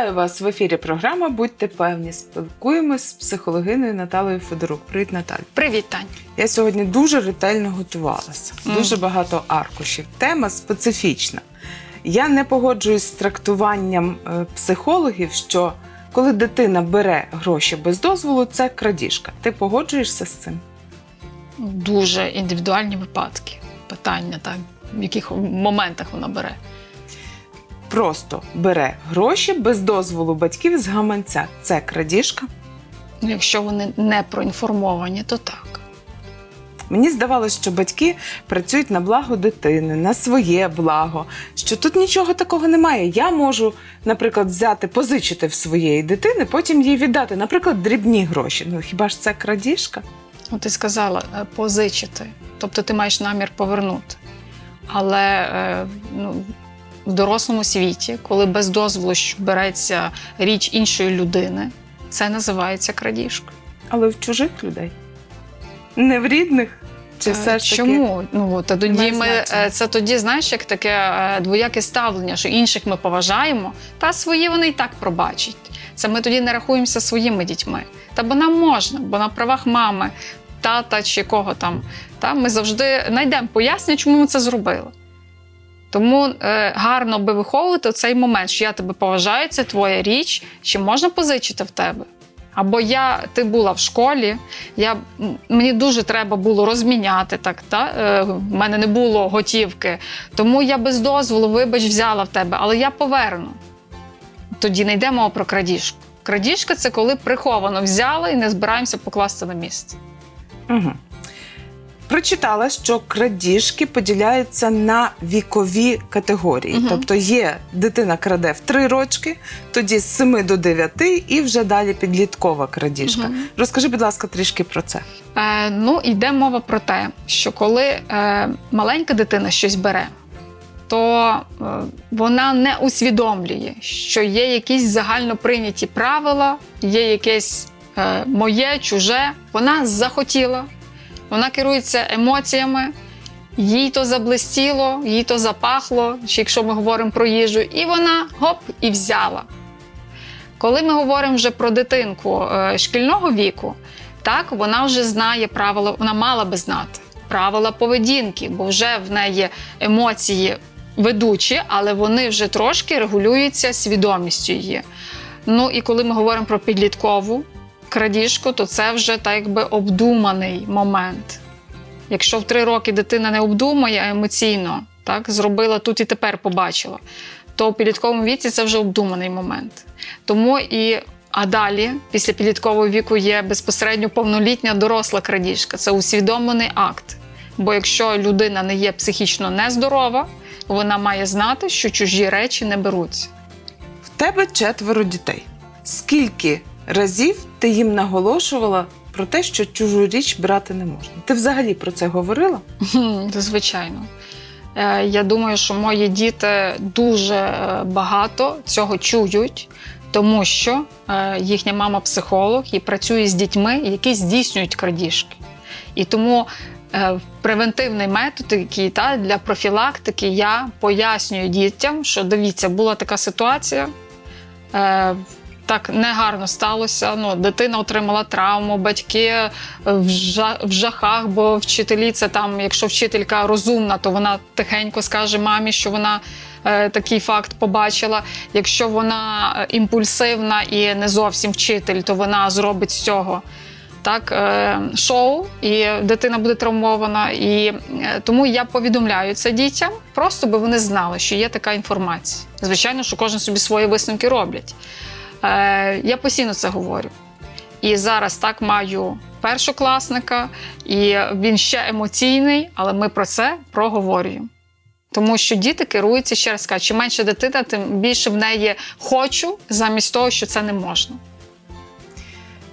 Вітаю вас в ефірі. Програма Будьте певні. Спілкуємось з психологиною Наталою Федорук. Привіт, Наталь. Привіт, Тань. Я сьогодні дуже ретельно готувалася. Мгм. Дуже багато аркушів. Тема специфічна. Я не погоджуюсь з трактуванням е, психологів, що коли дитина бере гроші без дозволу, це крадіжка. Ти погоджуєшся з цим? Дуже індивідуальні випадки. Питання, так, в яких моментах вона бере. Просто бере гроші без дозволу батьків з гаманця. Це крадіжка. Ну, якщо вони не проінформовані, то так. Мені здавалося, що батьки працюють на благо дитини, на своє благо. Що тут нічого такого немає. Я можу, наприклад, взяти, позичити в своєї дитини, потім їй віддати, наприклад, дрібні гроші. Ну хіба ж це крадіжка? Ну, ти сказала е, позичити, тобто ти маєш намір повернути. Але е, ну, в дорослому світі, коли без дозволу що береться річ іншої людини, це називається крадіжкою. Але в чужих людей, не в рідних. Чи все ж таки Чому? Ну от, та тоді ми е, це тоді, знаєш, як таке е, двояке ставлення, що інших ми поважаємо, та свої вони і так пробачать. Це ми тоді не рахуємося своїми дітьми. Та бо нам можна, бо на правах мами, тата чи кого там. Та ми завжди знайдемо пояснення, чому ми це зробили. Тому е, гарно би виховувати цей момент, що я тебе поважаю, це твоя річ, чи можна позичити в тебе. Або я, ти була в школі, я, мені дуже треба було розміняти так. Та? Е, в мене не було готівки, тому я без дозволу, вибач, взяла в тебе, але я поверну. Тоді не йде мова про крадіжку. Крадіжка це коли приховано взяли і не збираємося покласти на місце. Угу. Прочитала, що крадіжки поділяються на вікові категорії. Мгм. Тобто є дитина краде в 3 рочки, тоді з 7 до 9 і вже далі підліткова крадіжка. Мгм. Розкажи, будь ласка, трішки про це. Е, ну, йде мова про те, що коли е, маленька дитина щось бере, то е, вона не усвідомлює, що є якісь загально прийняті правила, є якесь е, моє, чуже. Вона захотіла, вона керується емоціями. Їй то заблистіло, їй то запахло, чи якщо ми говоримо про їжу, і вона гоп і взяла. Коли ми говоримо вже про дитинку е, шкільного віку, так вона вже знає правила, вона мала би знати правила поведінки, бо вже в неї емоції ведучі, але вони вже трошки регулюються свідомістю її. Ну і коли ми говоримо про підліткову крадіжку, то це вже так якби обдуманий момент. Якщо в три роки дитина не обдумує емоційно, так зробила тут і тепер побачила, то в підлітковому віці це вже обдуманий момент. Тому і а далі, після підліткового віку, є безпосередньо повнолітня доросла крадіжка. Це усвідомлений акт. Бо якщо людина не є психічно нездорова, вона має знати, що чужі речі не беруться. В тебе четверо дітей. Скільки разів ти їм наголошувала про те, що чужу річ брати не можна? Ти взагалі про це говорила? Звичайно. Е, Я думаю, що мої діти дуже е, багато цього чують, тому що е, їхня мама психолог і працює з дітьми, які здійснюють крадіжки. І тому превентивний метод, який та, для профілактики, я пояснюю дітям, що дивіться, була така ситуація. Е, так негарно сталося. Ну, дитина отримала травму, батьки в, жа- в жахах, бо вчителі це там, якщо вчителька розумна, то вона тихенько скаже мамі, що вона е, такий факт побачила. Якщо вона е, імпульсивна і не зовсім вчитель, то вона зробить з цього. Так, е, шоу, і дитина буде травмована. І е, тому я повідомляю це дітям, просто би вони знали, що є така інформація. Звичайно, що кожен собі свої висновки роблять. Е, я постійно це говорю. І зараз так маю першокласника, і він ще емоційний, але ми про це проговорюємо. Тому що діти керуються ще раз кажу, чим менше дитина, тим більше в неї хочу, замість того, що це не можна.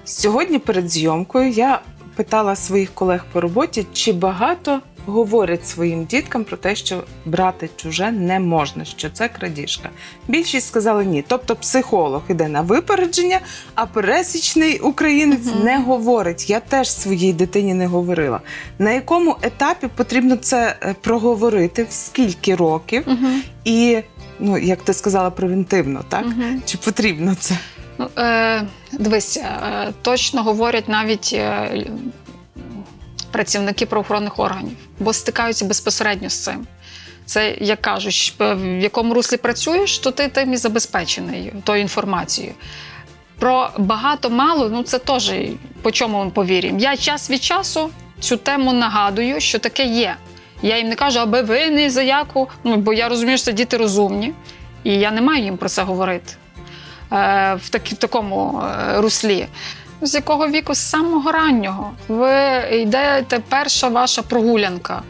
Сьогодні перед зйомкою я питала своїх колег по роботі, чи багато говорять своїм діткам про те, що брати чуже не можна, що це крадіжка. Більшість сказали ні. Тобто психолог іде на випередження, а пересічний українець не говорить. Я теж своїй дитині не говорила. На якому етапі потрібно це е, проговорити, в скільки років, Угу. і ну як ти сказала, превентивно, так? Чи потрібно це? Ну, е, дивись, е, точно говорять навіть е, працівники правоохоронних органів, бо стикаються безпосередньо з цим. Це як кажуть, в якому руслі працюєш, то ти тим і забезпечений тою інформацією. Про багато мало, ну це теж по чому ми повіримо. Я час від часу цю тему нагадую, що таке є. Я їм не кажу, аби ви не за яку. Ну бо я розумію, що це діти розумні, і я не маю їм про це говорити е, в, такі, в такому е, руслі. З якого віку? З самого раннього. Ви йдете перша ваша прогулянка,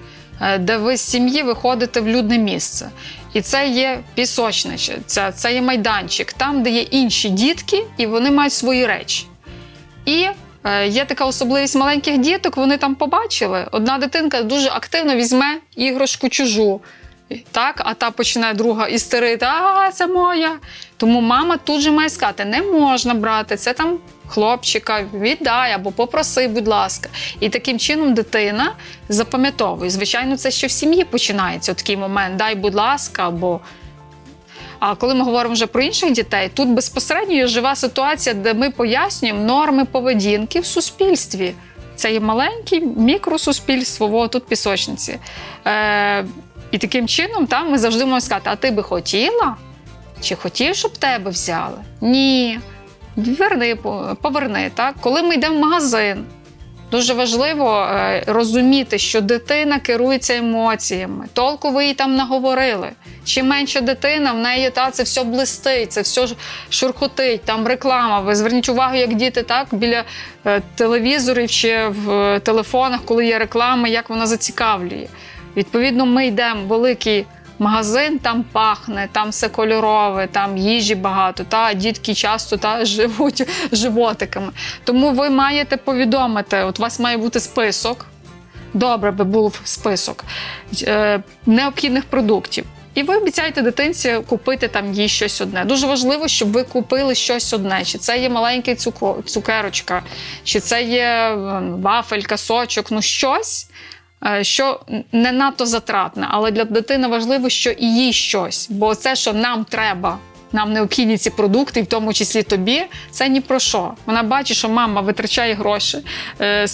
е, де ви з сім'ї виходите в людне місце. І це є пісочниця, це, є майданчик, там, де є інші дітки, і вони мають свої речі. І е, є така особливість маленьких діток, вони там побачили. Одна дитинка дуже активно візьме іграшку чужу. Так, а та починає друга істерити, а це моя. Тому мама тут же має сказати: не можна брати, це там хлопчика, віддай або попроси, будь ласка. І таким чином дитина запам'ятовує. Звичайно, це ще в сім'ї починається такий момент: дай, будь ласка, або. А коли ми говоримо вже про інших дітей, тут безпосередньо є жива ситуація, де ми пояснюємо норми поведінки в суспільстві. Це є маленьке мікросуспільство, во тут пісочниці. Е, і таким чином там ми завжди можемо сказати: а ти би хотіла? Чи хотів, щоб тебе взяли? Ні. Верни, по- поверни. Так? Коли ми йдемо в магазин, дуже важливо е, розуміти, що дитина керується емоціями. Толку ви їй там наговорили. Чим менша дитина, в неї та, це все блистить, це все шурхотить, там реклама. Ви зверніть увагу, як діти так біля е, телевізорів чи в е, телефонах, коли є реклама, як вона зацікавлює. Відповідно, ми йдемо в великий магазин, там пахне, там все кольорове, там їжі багато. Та дітки часто та живуть животиками. Тому ви маєте повідомити, от у вас має бути список. Добре би був список е, необхідних продуктів. І ви обіцяєте дитинці купити там їй щось одне. Дуже важливо, щоб ви купили щось одне. Чи це є маленький цуко- цукерочка, чи це є е, вафелька, сочок, ну щось, що не надто затратне, але для дитини важливо, що і їй щось. Бо це, що нам треба, нам необхідні ці продукти, в тому числі тобі, це ні про що. Вона бачить, що мама витрачає гроші, е,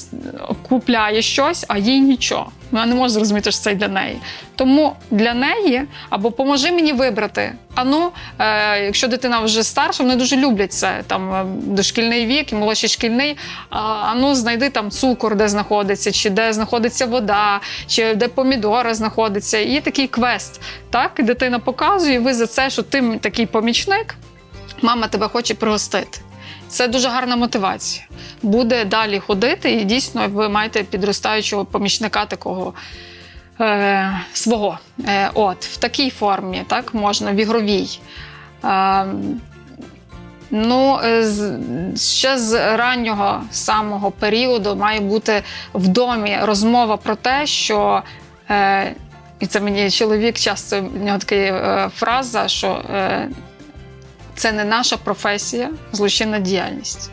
купляє щось, а їй нічого. Вона не може зрозуміти, що це для неї. Тому для неї або поможи мені вибрати. А ну, е, якщо дитина вже старша, вони дуже люблять це. Там е, дошкільний вік і молодший шкільний. А, ну знайди там цукор, де знаходиться, чи де знаходиться вода, чи де помідори знаходиться. І є такий квест. Так, дитина показує, ви за це, що ти такий помічник, мама тебе хоче пригостити. Це дуже гарна мотивація. Буде далі ходити, і дійсно ви маєте підростаючого помічника такого е, свого. Е, от, в такій формі, так, можна, в ігровій. Е, ну, е, ще з раннього самого періоду має бути в домі розмова про те, що. Е, і це мені чоловік часто в нього така е, фраза, що е, це не наша професія, злочинна діяльність.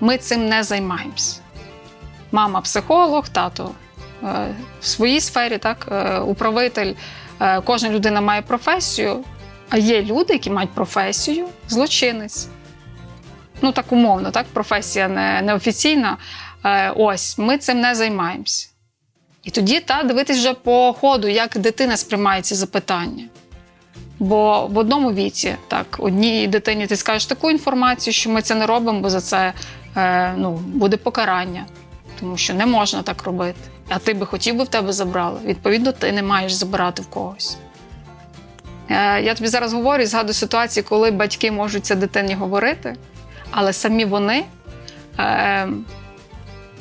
Ми цим не займаємося. Мама психолог, тато е, в своїй сфері, так, е, управитель. Е, кожна людина має професію, а є люди, які мають професію злочинець. Ну, так умовно, так, професія не, неофіційна. Е, ось, ми цим не займаємося. І тоді та, дивитись вже по ходу, як дитина сприймає ці запитання. Бо в одному віці, так, одній дитині ти скажеш таку інформацію, що ми це не робимо, бо за це е, ну, буде покарання, тому що не можна так робити. А ти би хотів би в тебе забрали. Відповідно, ти не маєш забирати в когось. Е, я тобі зараз говорю згадую ситуації, коли батьки можуть це дитині говорити, але самі вони. Е,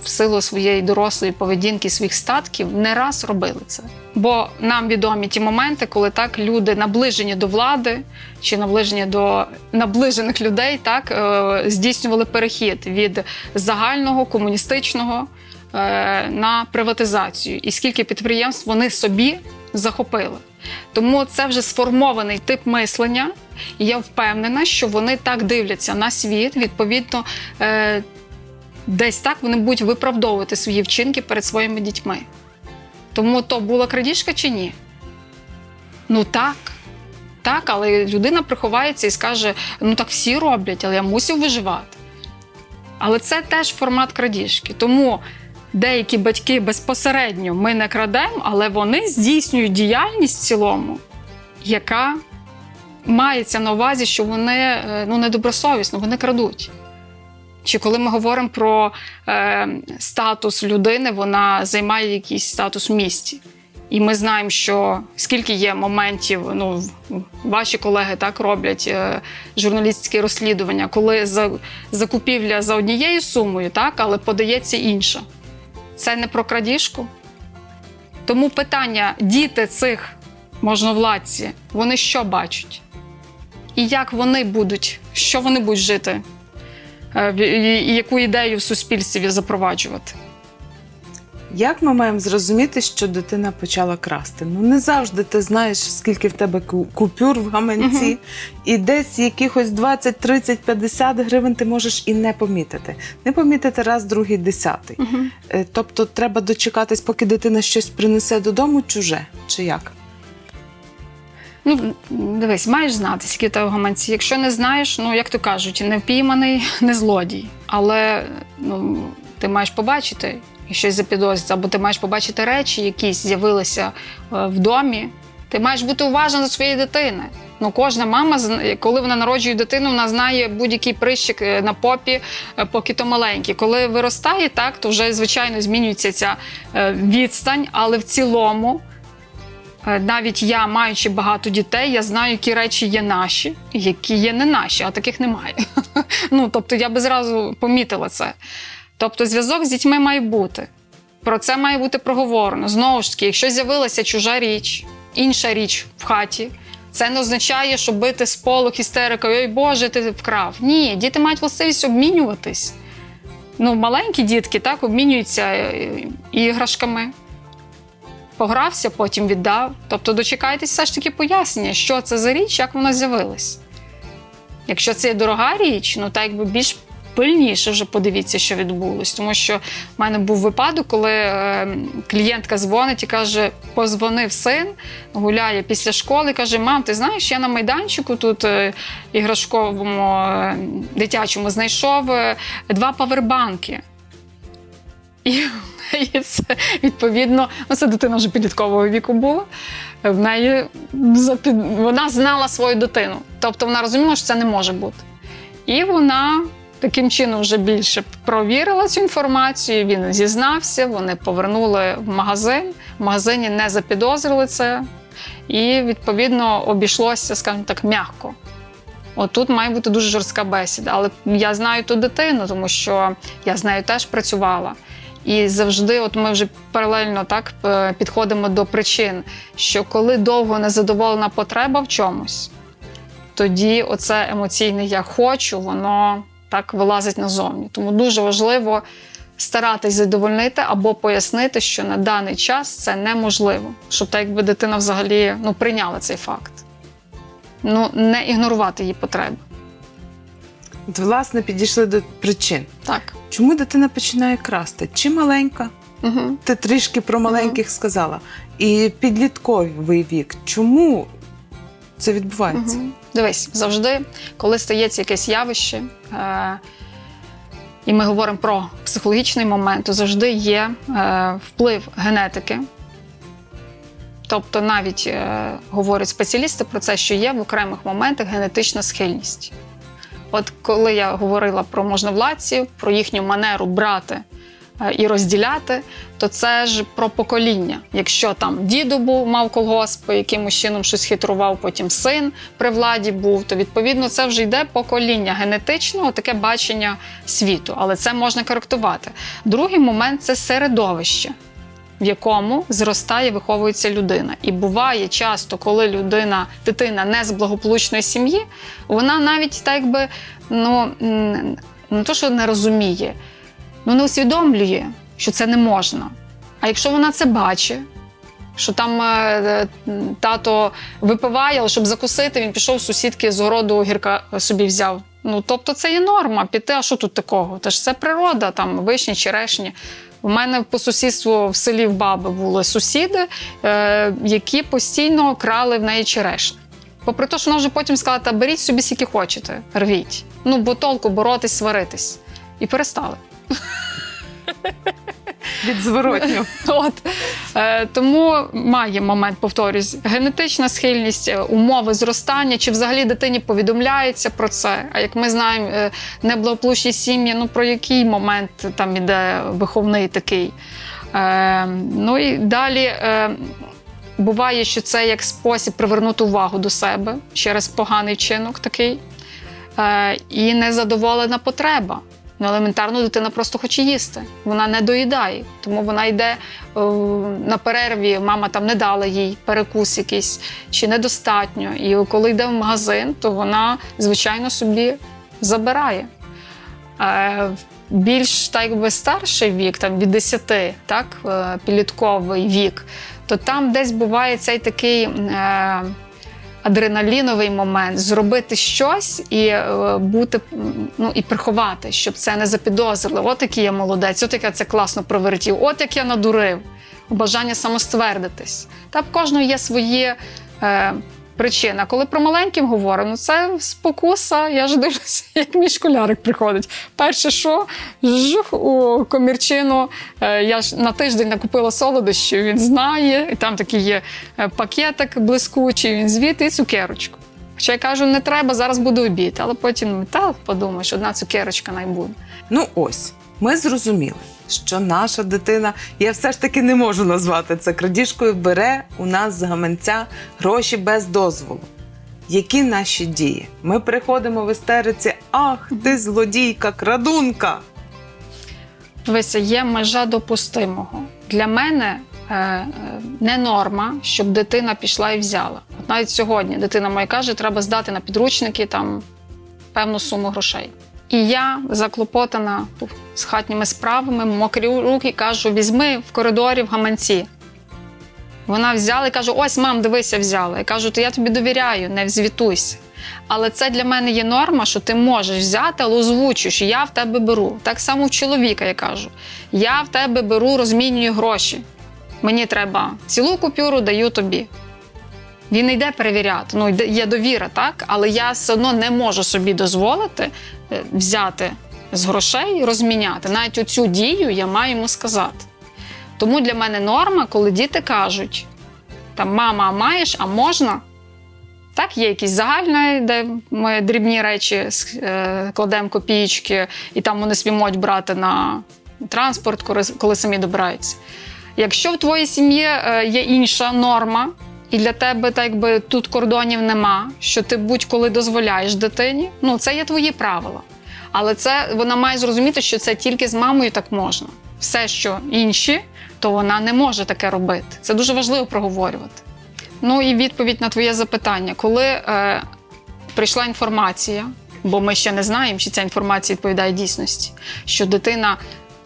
в силу своєї дорослої поведінки, своїх статків, не раз робили це. Бо нам відомі ті моменти, коли так люди наближені до влади чи наближені до наближених людей, так е, здійснювали перехід від загального комуністичного е, на приватизацію, і скільки підприємств вони собі захопили. Тому це вже сформований тип мислення, і я впевнена, що вони так дивляться на світ. Відповідно, е, десь так вони будуть виправдовувати свої вчинки перед своїми дітьми. Тому то була крадіжка чи ні? Ну так. Так, але людина приховається і скаже: ну так всі роблять, але я мусив виживати. Але це теж формат крадіжки. Тому деякі батьки безпосередньо ми не крадемо, але вони здійснюють діяльність в цілому, яка мається на увазі, що вони е, ну, недобросовісно, вони крадуть. Чи коли ми говоримо про е, статус людини, вона займає якийсь статус в місті. І ми знаємо, що скільки є моментів, ну ваші колеги так роблять е, журналістське розслідування, коли за, закупівля за однією сумою, так, але подається інша. Це не про крадіжку. Тому питання: діти цих можновладці, вони що бачать? І як вони будуть, що вони будуть жити? Е, і- яку ідею в суспільстві запроваджувати? Як ми маємо зрозуміти, що дитина почала красти? Ну не завжди ти знаєш, скільки в тебе купюр в гаманці, Мгм. і десь якихось 20, 30, 50 гривень ти можеш і не помітити. Не помітити раз, другий, десятий. Е, Тобто треба дочекатись, поки дитина щось принесе додому чуже, чи як? Ну, дивись, маєш знати, скільки тебе в гаманці. Якщо не знаєш, ну як то кажуть, не впійманий, не злодій. Але ну, ти маєш побачити і щось запідозрити, або ти маєш побачити речі, якісь з'явилися е, в домі. Ти маєш бути уважна до своєї дитини. Ну, кожна мама, коли вона народжує дитину, вона знає будь-який прищик е, на попі, е, поки то маленький. Коли виростає, так, то вже звичайно змінюється ця відстань, але в цілому. Е, Навіть я, маючи багато дітей, я знаю, які речі є наші, які є не наші, а таких немає. ну, тобто я би зразу помітила це. Тобто, зв'язок з дітьми має бути. Про це має бути проговорено. Знову ж таки, якщо з'явилася чужа річ, інша річ в хаті, це не означає, що бити сполох істерика, ой Боже, ти вкрав. Ні, діти мають властивість обмінюватись. Ну, маленькі дітки так обмінюються е, іграшками погрався, потім віддав. Тобто дочекайтесь все ж таки пояснення, що це за річ, як вона з'явилась. Якщо це є дорога річ, ну так якби більш пильніше вже подивіться, що відбулось. Тому що в мене був випадок, коли е, клієнтка дзвонить і каже: позвонив син, гуляє після школи, каже: Мам, ти знаєш, я на майданчику тут е, іграшковому е, дитячому знайшов е, два павербанки. І в неї це відповідно, ну це дитина вже підліткового віку була. В неї вона знала свою дитину. Тобто вона розуміла, що це не може бути. І вона таким чином вже більше провірила цю інформацію. Він зізнався, вони повернули в магазин. В магазині не запідозрили це, і відповідно обійшлося, скажімо так, м'яко. Отут має бути дуже жорстка бесіда. Але я знаю ту дитину, тому що я з нею теж працювала. І завжди, от ми вже паралельно так е, підходимо до причин, що коли довго незадоволена потреба в чомусь, тоді оце емоційне я хочу, воно так вилазить назовні. Тому дуже важливо старатись задовольнити або пояснити, що на даний час це неможливо, щоб так якби дитина взагалі ну, прийняла цей факт. Ну, не ігнорувати її потреби. От, власне, підійшли до причин. Так. Чому дитина починає красти? Чи маленька? Угу. Ти трішки про маленьких сказала. І підлітковий вік. Чому це відбувається? Угу. Дивись, завжди, коли стається якесь явище, е- і ми говоримо про психологічний момент, то завжди є е- вплив генетики. Тобто навіть е- говорять спеціалісти про це, що є в окремих моментах генетична схильність. От коли я говорила про можновладців, про їхню манеру брати е, і розділяти, то це ж про покоління. Якщо там діду був, мав колгосп, якимось чином щось хитрував, потім син при владі був, то відповідно це вже йде покоління генетичного, таке бачення світу. Але це можна коректувати. Другий момент це середовище. В якому зростає, виховується людина, і буває часто, коли людина, дитина не з благополучної сім'ї, вона навіть так якби ну не то, що не розуміє, ну не усвідомлює, що це не можна. А якщо вона це бачить, що там е, е, тато випиває, але щоб закусити, він пішов сусідки з городу гірка собі взяв. Ну, тобто це є норма піти, а що тут такого? Це ж це природа, там вишні, черешні. У мене по сусідству в селі в баби були сусіди, е, які постійно крали в неї черешні. Попри те, що вона вже потім сказала, та беріть собі скільки хочете, рвіть. Ну, бо толку боротись, сваритись. І перестали. Від зворотнього. От. Е, тому має момент, повторюсь, генетична схильність, е, умови зростання, чи взагалі дитині повідомляється про це. А як ми знаємо, е, неблагополучні сім'ї, ну про який момент там іде виховний такий. Ну і далі. Буває, що це як спосіб привернути увагу до себе через поганий вчинок такий. Е, і незадоволена потреба. Ну, елементарно дитина просто хоче їсти. Вона не доїдає, тому вона йде е, на перерві, мама там не дала їй перекус якийсь чи недостатньо. І коли йде в магазин, то вона, звичайно, собі забирає. Е, більш так якби старший вік, там від 10, так, е, підлітковий вік, то там десь буває цей такий. Е, адреналіновий момент зробити щось і е, бути ну і приховати, щоб це не запідозрили. От який я молодець, от як я це класно провертів, от як я надурив. Бажання самоствердитись. Та в кожного є свої е, причини. А коли про маленьким говоримо, ну це спокуса. Я ж дивлюся, як мій школярик приходить. Перше, що жух у комірчину. Е, я ж на тиждень накупила солодощів, він знає, і там такий є е, пакетик блискучий, він звідти і цукерочку. Хоча я кажу, не треба, зараз буде обід, але потім та подумаєш, одна цукерочка найбуде. Ну ось, ми зрозуміли, що наша дитина, я все ж таки не можу назвати це крадіжкою, бере у нас з гаманця гроші без дозволу. Які наші дії? Ми приходимо в істериці: ах, ти злодійка, крадунка! Дивися, є межа допустимого. Для мене е, е, не норма, щоб дитина пішла і взяла. От навіть сьогодні дитина моя каже, треба здати на підручники там певну суму грошей. І я заклопотана з хатніми справами, мокрі руки, кажу: візьми в коридорі в гаманці. Вона взяла і каже: Ось, мам, дивися, взяла. Я кажу, то я тобі довіряю, не взвітуйся. Але це для мене є норма, що ти можеш взяти, але озвучуєш, я в тебе беру. Так само в чоловіка я кажу: я в тебе беру, розмінюю гроші. Мені треба цілу купюру, даю тобі. Він не йде перевіряти. Ну, є довіра, так? Але я все одно не можу собі дозволити е, взяти з грошей і розміняти. Навіть оцю дію я маю йому сказати. Тому для мене норма, коли діти кажуть: там, мама, а маєш, а можна? Так, є якісь загальні, де ми дрібні речі е, кладемо копійки, і там вони собі брати на транспорт, коли, коли самі добираються. Якщо в твоїй сім'ї е, є інша норма, і для тебе так якби тут кордонів нема, що ти будь-коли дозволяєш дитині, ну це є твої правила. Але це вона має зрозуміти, що це тільки з мамою так можна. Все, що інші, то вона не може таке робити. Це дуже важливо проговорювати. Ну і відповідь на твоє запитання, коли е, прийшла інформація, бо ми ще не знаємо, чи ця інформація відповідає дійсності, що дитина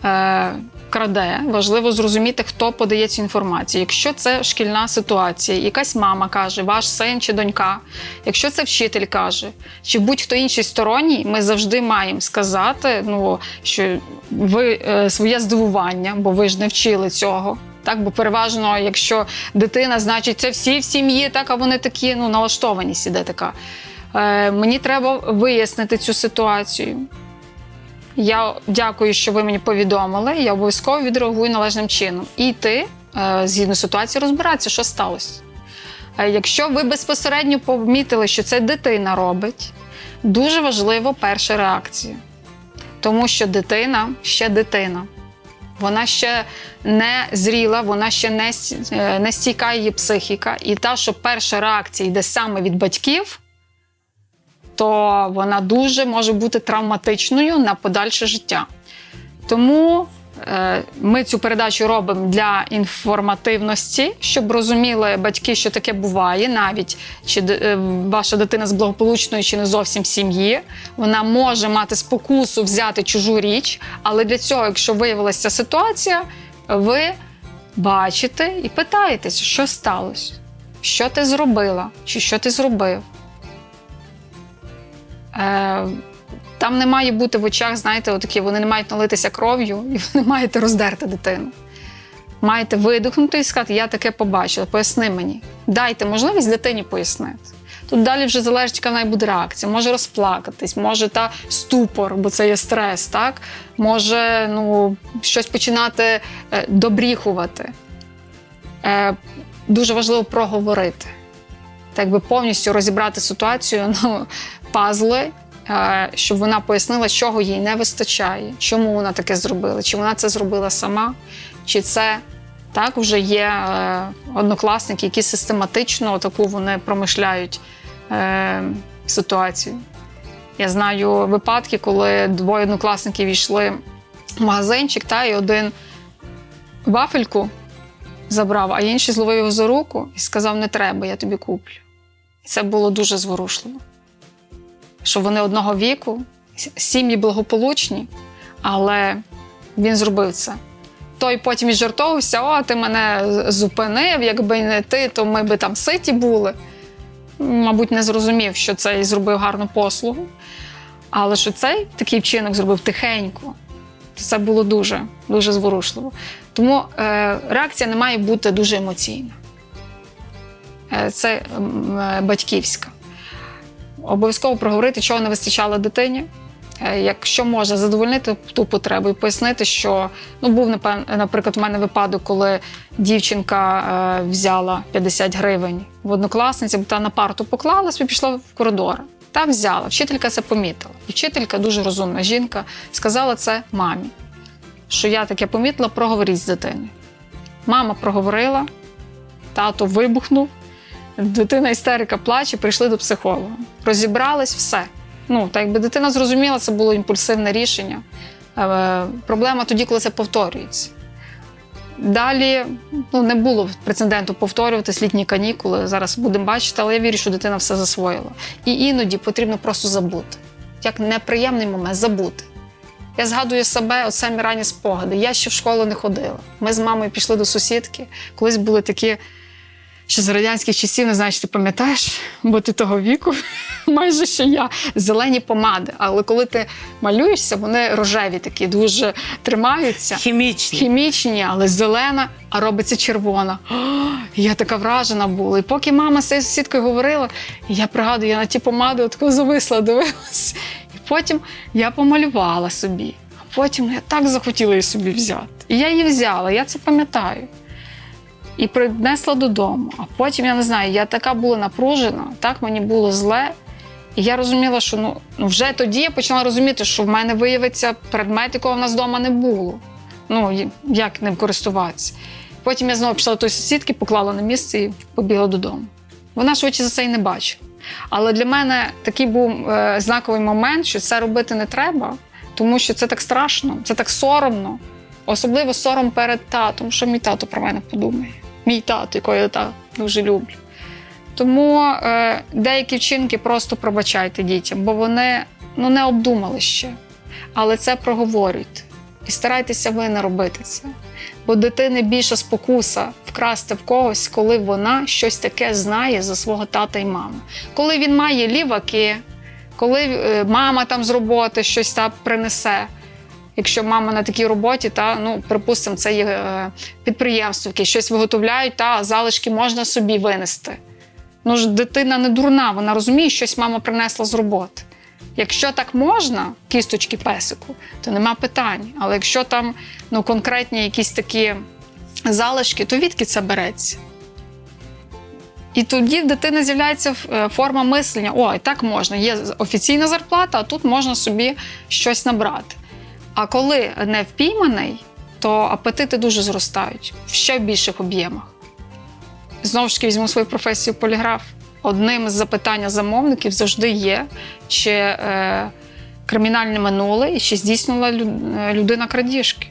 е, краде, важливо зрозуміти, хто подає цю інформацію. Якщо це шкільна ситуація, якась мама каже, ваш син чи донька, якщо це вчитель каже, чи будь-хто інший сторонній, ми завжди маємо сказати, ну, що ви е, своє здивування, бо ви ж не вчили цього. Так, бо переважно, якщо дитина, значить, це всі в сім'ї, так, а вони такі ну, налаштованість іде така. Е, мені треба вияснити цю ситуацію. Я дякую, що ви мені повідомили. Я обов'язково відреагую належним чином. І йти, е, згідно ситуації, розбиратися, що сталося. Е, Якщо ви безпосередньо помітили, що це дитина робить, дуже важливо перша реакція. Тому що дитина ще дитина. Вона ще не зріла, вона ще не, е, не стійка її психіка. І та, що перша реакція йде саме від батьків, то вона дуже може бути травматичною на подальше життя. Тому е, ми цю передачу робимо для інформативності, щоб розуміли батьки, що таке буває, навіть чи е, ваша дитина з благополучної чи не зовсім сім'ї. Вона може мати спокусу взяти чужу річ, але для цього, якщо виявилася ситуація, ви бачите і питаєтесь, що сталося, що ти зробила, чи що ти зробив. Е, там не має бути в очах, знаєте, отакі, вони не мають налитися кров'ю, і ви не маєте роздерти дитину. Маєте видихнути і сказати, я таке побачила, поясни мені. Дайте можливість дитині пояснити. Тут далі вже залежить, яка в неї буде реакція. Може розплакатись, може та ступор, бо це є стрес, так? Може ну, щось починати е, добріхувати. Е, дуже важливо проговорити. Так би повністю розібрати ситуацію, ну, пазли, е, щоб вона пояснила, чого їй не вистачає, чому вона таке зробила, чи вона це зробила сама, чи це так вже є е, однокласники, які систематично таку вони промишляють е, ситуацію. Я знаю випадки, коли двоє однокласників йшли в магазинчик, та і один вафельку забрав, а інший зловив його за руку і сказав: не треба, я тобі куплю. І це було дуже зворушливо. Що вони одного віку, сім'ї благополучні, але він зробив це. Той потім і жартовувався: о, ти мене зупинив, якби не ти, то ми би там ситі були. Мабуть, не зрозумів, що цей зробив гарну послугу. Але що цей такий вчинок зробив тихенько, то це було дуже, дуже зворушливо. Тому е, реакція не має бути дуже емоційна. Е, це е, батьківська. Обов'язково проговорити, чого не вистачало дитині. Е, Якщо може задовольнити ту потребу і пояснити, що ну був наприклад, у мене випадок, коли дівчинка е, взяла 50 гривень в однокласниці, бо та на парту поклала, собі пішла в коридор. Та взяла. Вчителька це помітила. І вчителька дуже розумна жінка, сказала це мамі, що я таке помітила, проговоріть з дитиною. Мама проговорила, тато вибухнув, дитина істерика плаче, прийшли до психолога. Розібрались все. Ну, так якби дитина зрозуміла, це було імпульсивне рішення. Е, проблема тоді, коли це повторюється. Далі ну, не було прецеденту повторюватись літні канікули. Зараз будемо бачити, але я вірю, що дитина все засвоїла. І іноді потрібно просто забути. Як неприємний момент забути. Я згадую себе, от самі ранні спогади. Я ще в школу не ходила. Ми з мамою пішли до сусідки. Колись були такі, ще з радянських часів, не знаю, чи ти пам'ятаєш, бо ти того віку, майже що я, зелені помади. Але коли ти малюєшся, вони рожеві такі, дуже тримаються. Хімічні. Хімічні, але зелена, а робиться червона. О, я така вражена була. І поки мама з цією сусідкою говорила, я пригадую, я на ті помади отако зависла, дивилась. І потім я помалювала собі. А потім я так захотіла її собі взяти. І я її взяла, я це пам'ятаю. І принесла додому. А потім, я не знаю, я така була напружена, так мені було зле. І я розуміла, що ну, ну вже тоді я почала розуміти, що в мене виявиться предмет, якого в нас вдома не було. Ну, як ним користуватися. Потім я знову пішла до тої сусідки, поклала на місце і побігла додому. Вона швидше за це і не бачила. Але для мене такий був е, знаковий момент, що це робити не треба, тому що це так страшно, це так соромно. Особливо сором перед татом, що мій тато про мене подумає. Мій тато, якого я так дуже люблю. Тому е, деякі вчинки просто пробачайте дітям, бо вони ну, не обдумали ще. Але це проговорюйте. І старайтеся ви не робити це. Бо дитини більша спокуса вкрасти в когось, коли вона щось таке знає за свого тата і маму. Коли він має ліваки, коли е, мама там з роботи щось там принесе. Якщо мама на такій роботі, та ну припустимо, це є е, підприємство, яке щось виготовляють, та залишки можна собі винести. Ну ж дитина не дурна, вона розуміє, щось мама принесла з роботи. Якщо так можна, кісточки песику, то нема питань. Але якщо там ну, конкретні якісь такі залишки, то відки це береться? І тоді в дитини з'являється е, форма мислення: о, і так можна, є офіційна зарплата, а тут можна собі щось набрати. А коли не впійманий, то апетити дуже зростають в ще більших об'ємах. Знову ж таки, візьму свою професію поліграф. Одним з запитань замовників завжди є, чи е, кримінальне минуле і чи здійснила е, людина крадіжки.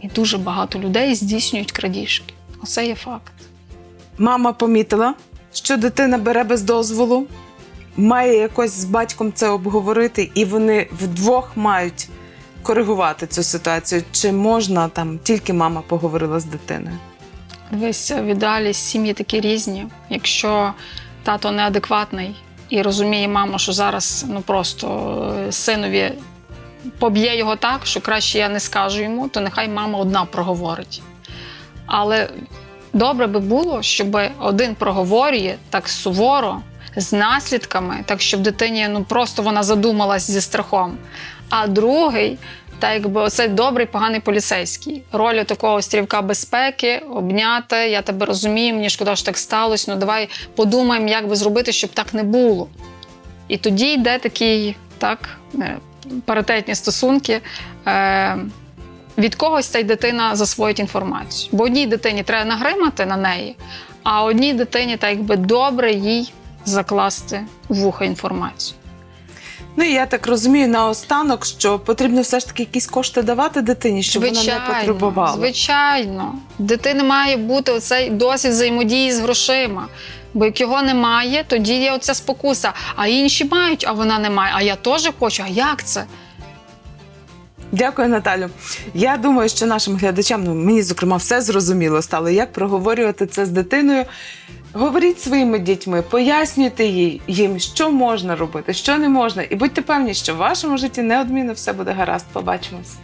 І дуже багато людей здійснюють крадіжки. Оце є факт. Мама помітила, що дитина бере без дозволу, має якось з батьком це обговорити, і вони вдвох мають коригувати цю ситуацію. Чи можна там тільки мама поговорила з дитиною? Дивись, в ідеалі сім'ї такі різні. Якщо тато неадекватний і розуміє мама, що зараз ну просто е, синові поб'є його так, що краще я не скажу йому, то нехай мама одна проговорить. Але добре би було, щоб один проговорює так суворо, з наслідками, так щоб дитині ну просто вона задумалась зі страхом. А другий, так якби оцей добрий, поганий поліцейський. Роль такого стрівка безпеки, обняти, я тебе розумію, мені шкода, що так сталося. Ну давай подумаємо, як би зробити, щоб так не було. І тоді йде такий так, е, паритетні стосунки. Е, від когось ця дитина засвоїть інформацію. Бо одній дитині треба нагримати на неї, а одній дитині так якби добре їй закласти в вухо інформацію. Ну і я так розумію наостанок, що потрібно все ж таки якісь кошти давати дитині, щоб вона не потребувала. Звичайно, В дитини має бути оцей досвід взаємодії з грошима. Бо як його немає, тоді є оця спокуса. А інші мають, а вона не має. А я теж хочу. А як це? Дякую, Наталю. Я думаю, що нашим глядачам, ну мені зокрема, все зрозуміло стало, як проговорювати це з дитиною. Говоріть своїми дітьми, пояснюйте їм, що можна робити, що не можна, і будьте певні, що в вашому житті неодмінно все буде гаразд. Побачимось.